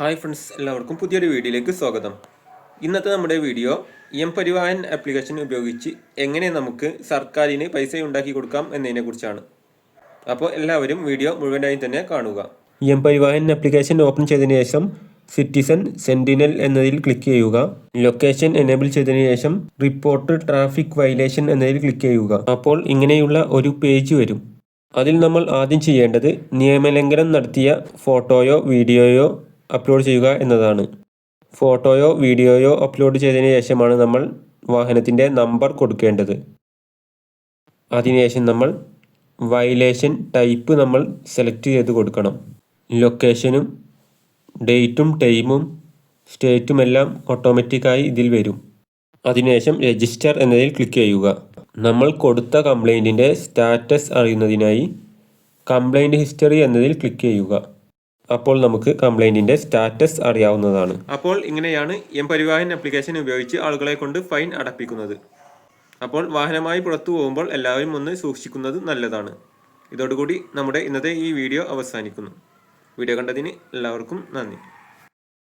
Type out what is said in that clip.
Hi friends എല്ലാവർക്കും പുതിയൊരു വീഡിയോയിലേക്ക് സ്വാഗതം. ഇന്നത്തെ നമ്മുടെ വീഡിയോ എം പരിവാഹൻ ആപ്ലിക്കേഷൻ ഉപയോഗിച്ച് എങ്ങനെ നമുക്ക് സർക്കാരിന് പൈസ ഉണ്ടാക്കി കൊടുക്കാം എന്നതിനെ കുറിച്ചാണ്. അപ്പോൾ എല്ലാവരും വീഡിയോ മുഴുവനായി തന്നെ കാണുക. എം പരിവാഹൻ ആപ്ലിക്കേഷൻ ഓപ്പൺ ചെയ്തതിന് ശേഷം സിറ്റിസൺ സെന്റിനൽ എന്നതിൽ ക്ലിക്ക് ചെയ്യുക. ലൊക്കേഷൻ എനേബിൾ ചെയ്തതിന് ശേഷം റിപ്പോർട്ട് ട്രാഫിക് വയലേഷൻ എന്നതിൽ ക്ലിക്ക് ചെയ്യുക. അപ്പോൾ ഇങ്ങനെയുള്ള ഒരു പേജ് വരും. അതിൽ നമ്മൾ ആദ്യം ചെയ്യേണ്ടത് നിയമലംഘനം നടത്തിയ ഫോട്ടോയോ വീഡിയോയോ അപ്ലോഡ് ചെയ്യുക എന്നതാണ്. ഫോട്ടോയോ വീഡിയോയോ അപ്ലോഡ് ചെയ്തതിന് ശേഷമാണ് നമ്മൾ വാഹനത്തിന്റെ നമ്പർ കൊടുക്കേണ്ടത്. അതിനുശേഷം നമ്മൾ വയലേഷൻ ടൈപ്പ് നമ്മൾ സെലക്ട് ചെയ്ത് കൊടുക്കണം. ലൊക്കേഷനും ഡേറ്റും ടൈമും സ്റ്റേറ്റും എല്ലാം ഓട്ടോമാറ്റിക്കായി ഇതിൽ വരും. അതിനുശേഷം രജിസ്റ്റർ എന്നതിൽ ക്ലിക്ക് ചെയ്യുക. നമ്മൾ കൊടുത്ത കംപ്ലൈന്റിന്റെ സ്റ്റാറ്റസ് അറിയുന്നതിനായി കംപ്ലൈന്റ് ഹിസ്റ്ററി എന്നതിൽ ക്ലിക്ക് ചെയ്യുക. അപ്പോൾ നമുക്ക് കംപ്ലൈന്റിന്റെ സ്റ്റാറ്റസ് അറിയാവുന്നതാണ്. അപ്പോൾ ഇങ്ങനെയാണ് എം പരിവാഹൻ ആപ്ലിക്കേഷൻ ഉപയോഗിച്ച് ആളുകളെ കൊണ്ട് ഫൈൻ അടപ്പിക്കുന്നത്. അപ്പോൾ വാഹനമായി പുറത്തു പോകുമ്പോൾ എല്ലാവരും ഒന്ന് സൂക്ഷിക്കുന്നത് നല്ലതാണ്. ഇതോടുകൂടി നമ്മുടെ ഇന്നത്തെ ഈ വീഡിയോ അവസാനിക്കുന്നു. വീഡിയോ കണ്ടതിന് എല്ലാവർക്കും നന്ദി.